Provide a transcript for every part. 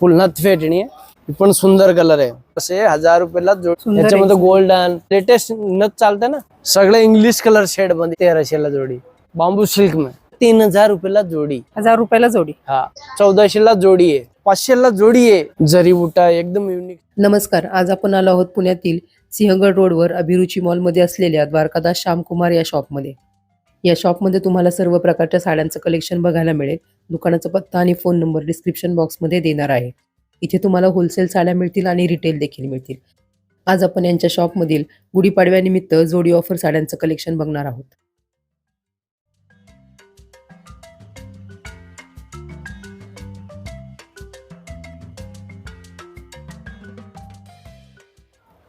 फुल नथ फेटणी आहे. पण सुंदर कलर आहे. असे हजार रुपयाला जोड सुंदर याच्यामध्ये गोल्डन लेटेस्ट नथ चालते ना? सगळे इंग्लिश कलर शेडमध्ये तेराशेला जोडी. बांबू सिल्क में तीन हजार रुपयाला जोडी. हजार रुपयाला जोडी. हा. चौदाशेला जोडी आहे. पाचशेला जोडी आहे. जरी बुटा एकदम युनिक नमस्कार. आज आपण आलो आहोत पुण्यातील सिंहगड रोडवर अभिरुची मॉलमध्ये असलेल्या द्वारकादास श्यामकुमार या शॉपमध्ये या शॉपमध्ये तुम्हाला सर्व प्रकारच्या साड्यांचं कलेक्शन बघायला मिळेल. दुकानाचा पत्ता आणि फोन नंबर डिस्क्रिप्शन बॉक्समध्ये देणार आहे. इथे तुम्हाला होलसेल साड्या मिळतील आणि रिटेल देखील मिळतील. आज आपण यांच्या शॉपमधील गुढीपाडव्यानिमित्त जोडी ऑफर साड्यांचं कलेक्शन बघणार आहोत.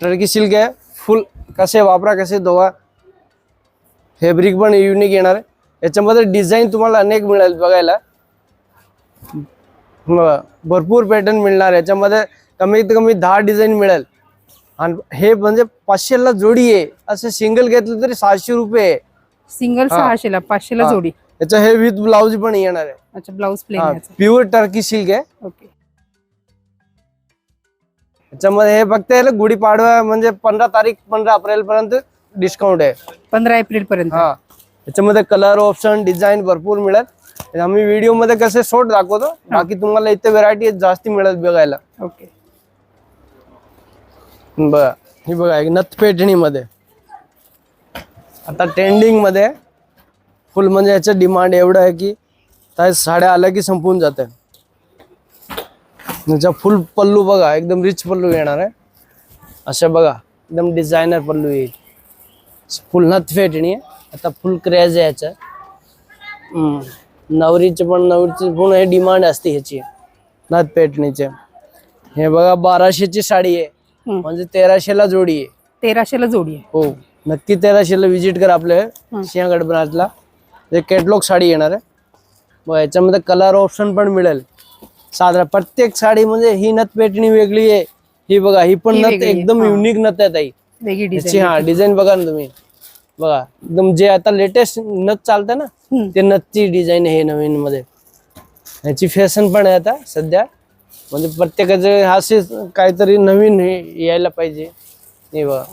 टर्की सिल्क आहे फुल कसे वापरा कसे धुवा फॅब्रिक पण युनिक येणार आहे. याच्यामध्ये डिझाईन तुम्हाला अनेक मिळेल बघायला. बघा, भरपूर पॅटर्न मिळणार याच्यामध्ये कमीत कमी दहा डिझाईन मिळेल. आणि हे म्हणजे पाचशेला जोडी आहे. असे सिंगल घेतलं तरी सहाशे रुपये सिंगल. सहाशेला पाचशेला. जोडी. याचं हे विथ ब्लाउज पण येणार आहे. अच्छा blouse plain pure Turkey silk आहे. ओके याच्यामध्ये हे फक्त गुढीपाडवा म्हणजे पंधरा तारीख पंधरा अप्रिल पर्यंत डिस्काउंट आहे. पंधरा एप्रिल पर्यंत. हा. याच्यामध्ये कलर ऑप्शन डिझाईन भरपूर मिळेल. आम्ही व्हिडिओमध्ये कसे शॉर्ट दाखवतो बाकी तुम्हाला इथे व्हरायटी जास्ती मिळेल बघायला. ओके. बघा ही बघा एक नथ पेठणी मध्ये आता ट्रेंडिंगमध्ये फुल म्हणजे याचं डिमांड एवढं आहे की त्या साड्या आल्या की संपून जाते. याचा फुल पल्लू बघा एकदम रिच पल्लू येणार आहे. असं बघा एकदम डिझायनर पल्लू येईल. फुल नथ फेटणी आहे. आता फुल क्रेज आहे याचं. हम्म. नवरीचे पण नवरीची पण हे डिमांड असते ह्याची. नथ पेटणीचे हे बघा बाराशेची साडी आहे. म्हणजे तेराशेला जोडी आहे. तेराशेला जोडी आहे. हो. नक्की तेराशेला विजिट करा आपल्या सिंहगड ब्रांचला हे कॅटलॉग साडी येणार आहे. मग याच्यामध्ये कलर ऑप्शन पण मिळेल. साधारण प्रत्येक साडी म्हणजे ही नथ पेटणी वेगळी आहे. ही बघा ही पण नथ एकदम. युनिक नथ आहे ताई. वेगळी याची डिझाईन हा डिझाईन बघा ना तुम्ही. बघा एकदम जे आता लेटेस्ट नथ चालतं ना हम्म. ते नथची डिझाईन आहे नवीन मध्ये. ह्याची फॅशन पण आहे आता सध्या. म्हणजे प्रत्येकाचे असे काहीतरी नवीन हे यायला पाहिजे. हे बघा.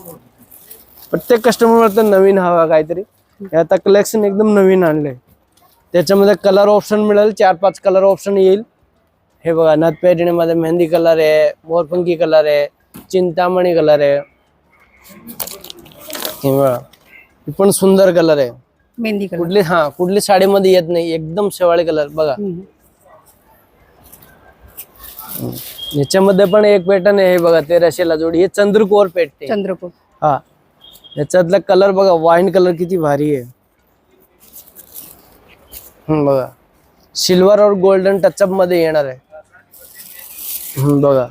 प्रत्येक कस्टमर तर नवीन हवा काहीतरी. हे आता कलेक्शन एकदम नवीन आणलंय. त्याच्यामध्ये कलर ऑप्शन मिळेल चार पाच कलर ऑप्शन येईल. हे बघा नथ पेटणीमध्ये मेहंदी कलर आहे मोरपंखी कलर आहे चिंतामणी कलर आहे. हे बघा. हे पण सुंदर कलर आहे. मेहंदी कलर कुठली हा कुठली साडीमध्ये येत नाही. एकदम शेवाळी कलर बघा. हम्म. याच्यामध्ये पण एक पॅटर्न आहे हे बघा तेराशेला जोडी. हे चंद्रकोर पेटते चंद्रकोर. हा. याच्यातला कलर बघा वाईन कलर किती भारी आहे. हम्म, बघा. सिल्वर और गोल्डन टचअपमध्ये येणार आहे. हम्म, बघा.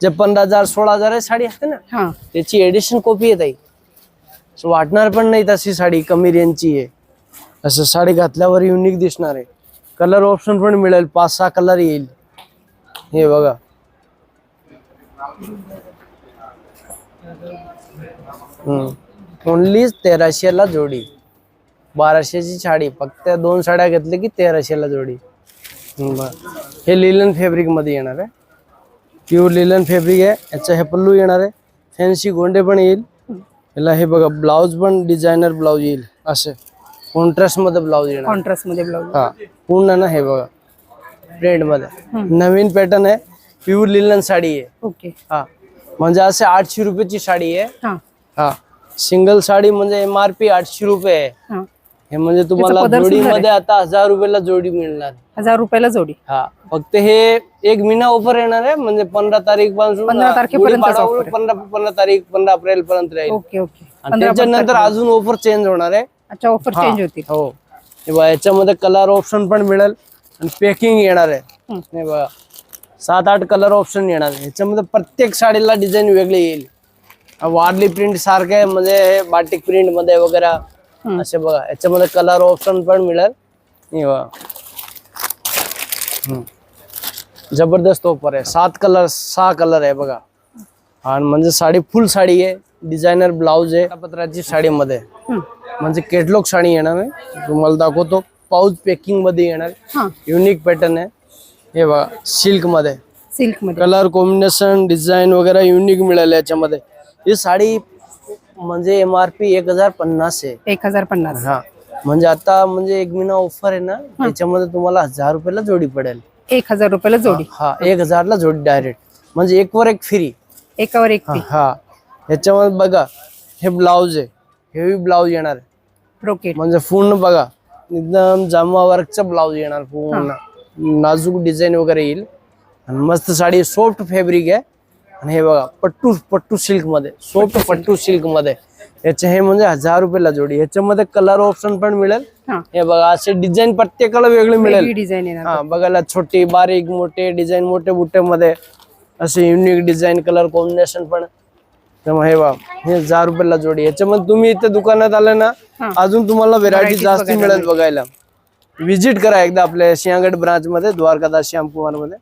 जे पंधरा हजार सोळा हजार साडी असते ना हा. त्याची एडिशन कॉपी आहे ताई. So वाटणार पण नाही तशी साडी कमी रेंजची आहे. असं साडी घातल्यावर युनिक दिसणार आहे. कलर ऑप्शन पण मिळेल पाच सहा कलर येईल. हे बघा. ओनली तेराशेला जोडी. बाराशेची साडी फक्त दोन साड्या घेतल्या की तेराशेला जोडी. हम्म, बरं. हे लिलन फॅब्रिकमध्ये येणार आहे. प्युअर लिलन फॅब्रिक आहे याचा हे पल्लू येणार आहे फॅन्सी गोंडे पण येईल याला हे बघा ब्लाऊज पण डिझायनर ब्लाऊज येईल असे कॉन्ट्रास्ट मध्ये ब्लाऊज येणार कॉन्ट्रास्ट मध्ये ब्लाऊज हा पूर्ण ना हे बघा प्रिंट मध्ये नवीन पॅटर्न आहे प्युअर लिलन साडी आहे ओके। हा म्हणजे असे आठशे रुपयाची साडी आहे हा। हा सिंगल साडी म्हणजे एम आर पी आठशे रुपये आहे हा म्हणजे तुम्हाला पदर सुंदर आहे. जोडीमध्ये आता हजार रुपयाला जोडी मिळणार हजार रुपयाला जोडी हा फक्त हे एक महिना ऑफर येणार आहे म्हणजे पंधरा तारीखपासून 15 तारखेपर्यंतच offer आहे. पंधरा पंधरा तारीख पंधरा अप्रिल पर्यंत राहील ओके ओके आणि त्याच्यानंतर अजून ऑफर चेंज होणार आहे अच्छा ऑफर हा. चेंज होतील हो हे बघा याच्यामध्ये कलर ऑप्शन पण मिळेल आणि पॅकिंग येणार आहे हम्म. हे बघा सात आठ कलर ऑप्शन येणार आहे याच्यामध्ये प्रत्येक साडीला डिझाईन वेगळी येईल वारली प्रिंट सारखे म्हणजे हे बाटिक प्रिंटमध्ये वगैरे. असे बघा याच्यामध्ये कलर ऑप्शन पण मिळेल. हे. जबरदस्त ऑफर आहे. सात कलर सहा कलर आहे बघा. आणि म्हणजे साडी फुल साडी आहे. डिझायनर ब्लाऊज आहे. पत्राची साडीमध्ये. हम्म. म्हणजे केटलॉग साडी येणार आहे. तुम्हाला दाखवतो. पाऊच पॅकिंगमध्ये येणार हा. युनिक पॅटर्न आहे. हे बघा सिल्कमध्ये सिल्कमध्ये कलर कॉम्बिनेशन डिझाईन वगैरे युनिक मिळेल याच्यामध्ये. ही साडी म्हणजे एम आर पी एक हजार पन्नास आहे. एक हजार पन्नास. हा. म्हणजे आता म्हणजे एक महिना ऑफर आहे ना त्याच्यामध्ये तुम्हाला हजार रुपयाला जोडी पडेल. एक हजार रुपयाला जोडी. हा एक हजारला जोडी डायरेक्ट म्हणजे एक वर एक फ्री एकावर एक हा ह्याच्यामध्ये बघा हे ब्लाऊज आहे. हेवी ब्लाऊज येणार आहे. ब्रोकेट म्हणजे पूर्ण बघा एकदम जामा वर्कचा ब्लाऊज येणार पूर्ण. नाजूक डिझाईन वगैरे येईल. आणि मस्त साडी सॉफ्ट फॅब्रिक आहे. आणि हे बघा पट्टू पट्टू सिल्कमध्ये सॉफ्ट पट्टू सिल्कमध्ये याचे हे म्हणजे हजार रुपयाला जोडी. ह्याच्यामध्ये कलर ऑप्शन पण मिळेल. हा. बघा असे डिझाईन प्रत्येकाला वेगळे मिळेल. डिझाईन हा बघायला छोटी बारीक मोठे डिझाईन मोठे बुट्टे मध्ये असे युनिक डिझाईन कलर कॉम्बिनेशन पण. हे बा हे हजार रुपयाला जोडी. याच्यामध्ये तुम्ही इथे दुकानात आले ना. अजून तुम्हाला व्हेरायटी जास्त मिळेल बघायला. विजिट करा एकदा आपल्या सिंहगड ब्रांच मध्ये द्वारकादास श्यामकुमारमध्ये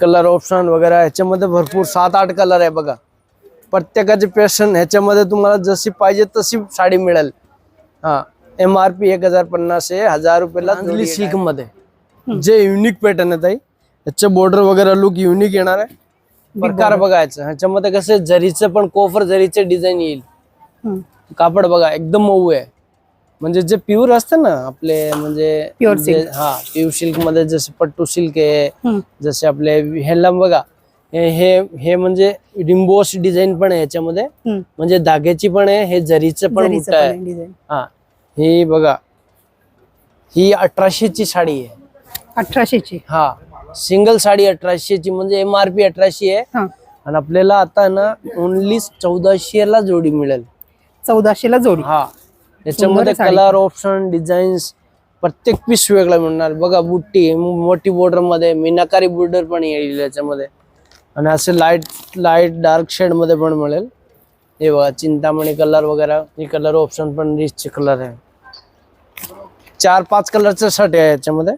कलर ऑप्शन वगैरे ह्याच्यामध्ये भरपूर सात आठ कलर आहे बघा. प्रत्येकाचे पॅशन ह्याच्यामध्ये तुम्हाला जशी पाहिजे तशी साडी मिळेल. हा एम आर पी एक हजार पन्नास आहे हजार रुपयाला सिल्कमध्ये जे युनिक पॅटर्न आहे ताई. ह्याचे बॉर्डर वगैरे लुक युनिक येणार आहे. प्रकार बघायचं. ह्याच्यामध्ये कसे जरीचं पण कोफर जरीचे डिझाईन येईल. कापड बघा एकदम मऊ आहे. म्हणजे जे प्युअर असतं ना आपले म्हणजे Pure जे- हा प्युअर सिल्कमध्ये जसे पट्टू सिल्क आहे हम्म. जसे आपले ह्याला बघा हे हे- हे म्हणजे रिम्बोस डिझाईन पण आहे याच्यामध्ये. हम्म. म्हणजे धाग्याची पण आहे हे जरीचं पण जरीचं बुट्टा पण आहे. हा ही बघा ही अठराशेची साडी आहे. अठराशेची. हा सिंगल साडी अठराशेची म्हणजे एम आर पी अठराशे आहे. हा. आणि आपल्याला आता ना ओनली चौदाशे ला जोडी मिळेल. चौदाशेला जोडी. हा. याच्यामध्ये. कलर ऑप्शन डिझाईन्स प्रत्येक पीस वेगळा मिळणार. बघा बुट्टी मोठी बॉर्डरमध्ये मीनाकारी बॉर्डर पण येईल याच्यामध्ये. आणि असे लाइट लाइट डार्क शेडमध्ये पण मिळेल. हे बघा चिंतामणी कलर वगैरे हे कलर ऑप्शन पण रिचचे कलर आहे. चार पाच कलरचे शर्ट आहे याच्यामध्ये.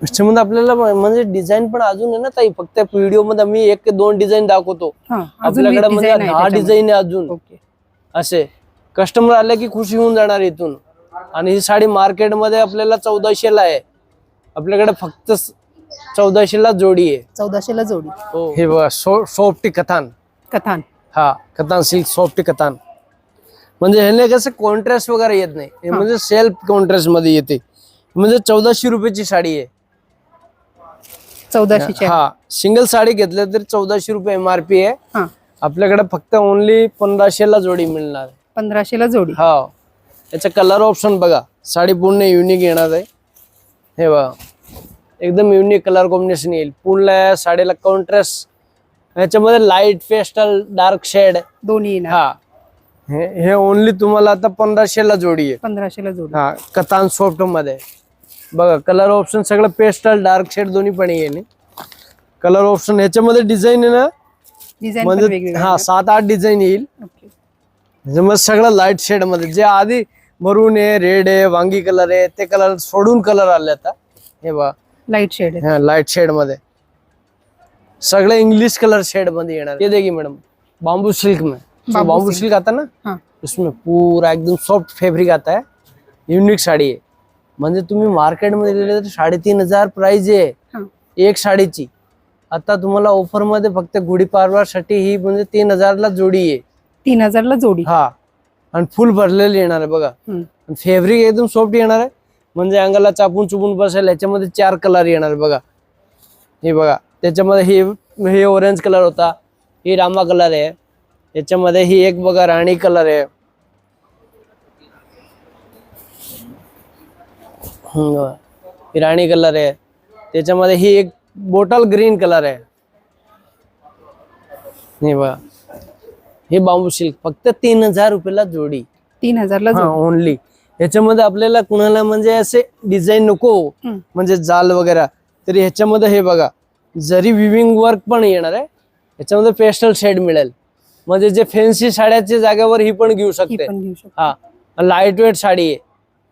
याच्यामध्ये आपल्याला म्हणजे डिझाईन पण अजून आहे ना ताई फक्त व्हिडिओमध्ये मी एक दोन डिझाईन दाखवतो. आपल्याकडे म्हणजे दहा. डिझाईन आहे अजून. ओके. असे. कस्टमर आले की खुशी होऊन जाणार इथून. आणि ही साडी मार्केटमध्ये आपल्याला चौदाशे ला आहे. आपल्याकडे फक्त चौदाशे ला जोडी आहे. चौदाशेला जोडी. हे. बघा सो सॉफ्टी कथान. कथान. हा कथान सिल्क सॉफ्टी कथान. म्हणजे ह्याने कसं कॉन्ट्रास्ट वगैरे येत नाही. हे म्हणजे सेल्फ कॉन्ट्रास्टमध्ये येते. म्हणजे चौदाशे रुपयाची साडी आहे. चौदाशेची आहे. हा सिंगल साडी घेतलं तर चौदाशे रुपये एम आर पी आहे. हा. आपल्याकडे फक्त ओनली पंधराशे ला जोडी मिळणार. आहे पंधराशेला जोडी. हा. याचा कलर ऑप्शन बघा. साडी पूर्ण युनिक येणार आहे. हे बघा. एकदम युनिक कलर कॉम्बिनेशन येईल. पूर्ण या साडीला कॉन्ट्रास्ट ह्याच्यामध्ये लाइट पेस्टल डार्क शेड दोन्ही येणार. हा. हे हे ओनली तुम्हाला आता पंधराशे ला जोडी आहे. पंधराशेला जोडी. हा कथान सॉफ्टमध्ये. बघा कलर ऑप्शन सगळं पेस्टल डार्क शेड दोन्ही पण येईल. कलर ऑप्शन ह्याच्यामध्ये डिझाईन आहे ना डिझाईन म्हणजे हा सात आठ डिझाईन येईल. ओके. त्याच्यामध्ये सगळं लाइट शेडमध्ये. जे आधी मरून आहे रेड आहे वांगी कलर आहे ते कलर सोडून कलर आले आता. हे बघा. लाइट शेड हा लाइट शेडमध्ये. सगळं इंग्लिश कलर शेडमध्ये येणार ये देखिए मैडम बाम्बू सिल्क में बाम्बू सिल्क आता ना? उसमें पूरा एकदम सॉफ्ट फैब्रिक आता है. युनिक साडी आहे. म्हणजे तुम्ही मार्केटमध्ये गेले तर साडेतीन हजार प्राइस आहे. हा. एक साडीची. आता तुम्हाला ऑफरमध्ये फक्त गुढीपाडव्यासाठी ही म्हणजे तीन हजारला जोडी आहे. तीन हजारला जोडी. हा. आणि फुल भरलेली येणार आहे बघा. फॅब्रिक एकदम सॉफ्ट येणार आहे. म्हणजे अंगाला चापून चुपून बसेल याच्यामध्ये चार कलर येणार आहे बघा. हे बघा. त्याच्यामध्ये हे हे ऑरेंज कलर होता. ही रामा कलर आहे. याच्यामध्ये ही एक बघा राणी कलर आहे. राणी कलर आहे. त्याच्यामध्ये ही एक बोटल ग्रीन कलर आहे. हे बघा. हे बांबू सिल्क फक्त तीन हजार रुपयाला जोडी. तीन हजारला हा जोडी. ओनली याच्यामध्ये आपल्याला कुणाला म्हणजे असे डिझाईन नको हम्म. म्हणजे जाल वगैरे तरी ह्याच्यामध्ये हे बघा. जरी विविंग वर्क पण येणार आहे ह्याच्यामध्ये पेस्टल शेड मिळेल. म्हणजे जे फॅन्सी साड्याच्या जागेवर ही पण घेऊ ही शकते. पण घेऊ शकतो. हा लाइट वेट साडी आहे.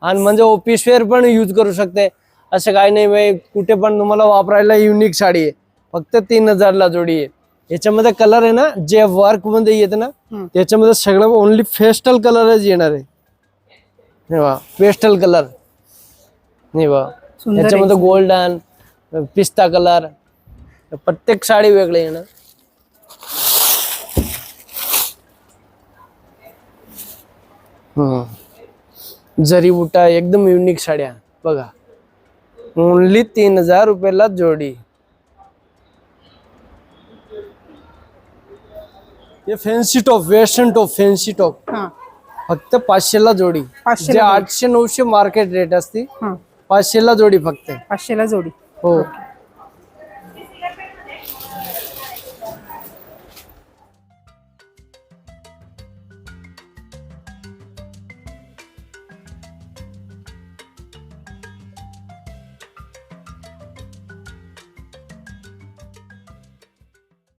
आणि म्हणजे ऑफिस वेअर पण यूज करू शकते. असं काही नाही बाई कुठे पण तुम्हाला वापरायला युनिक साडी आहे. फक्त तीन हजारला जोडी आहे. याच्यामध्ये कलर आहे ना जे वर्कमध्ये येते ना. त्याच्यामध्ये सगळं ओनली फेस्टल कलरच येणार आहे. पेस्टल कलर नाही बा सुंदर याच्यामध्ये गोल्डन पिस्ता कलर प्रत्येक साडी वेगळी आहे ना. हम्म. जरी बुटा एकदम युनिक साड्या. बघा. ओनली तीन हजार रुपयाला जोडी. हे fancy top western top fancy top हा. फक्त पाचशेला जोडी. 500 जे ला जोडी. आठशे नऊशे मार्केट रेट असते हा. पाचशेला जोडी फक्त. पाचशेला जोडी. हो.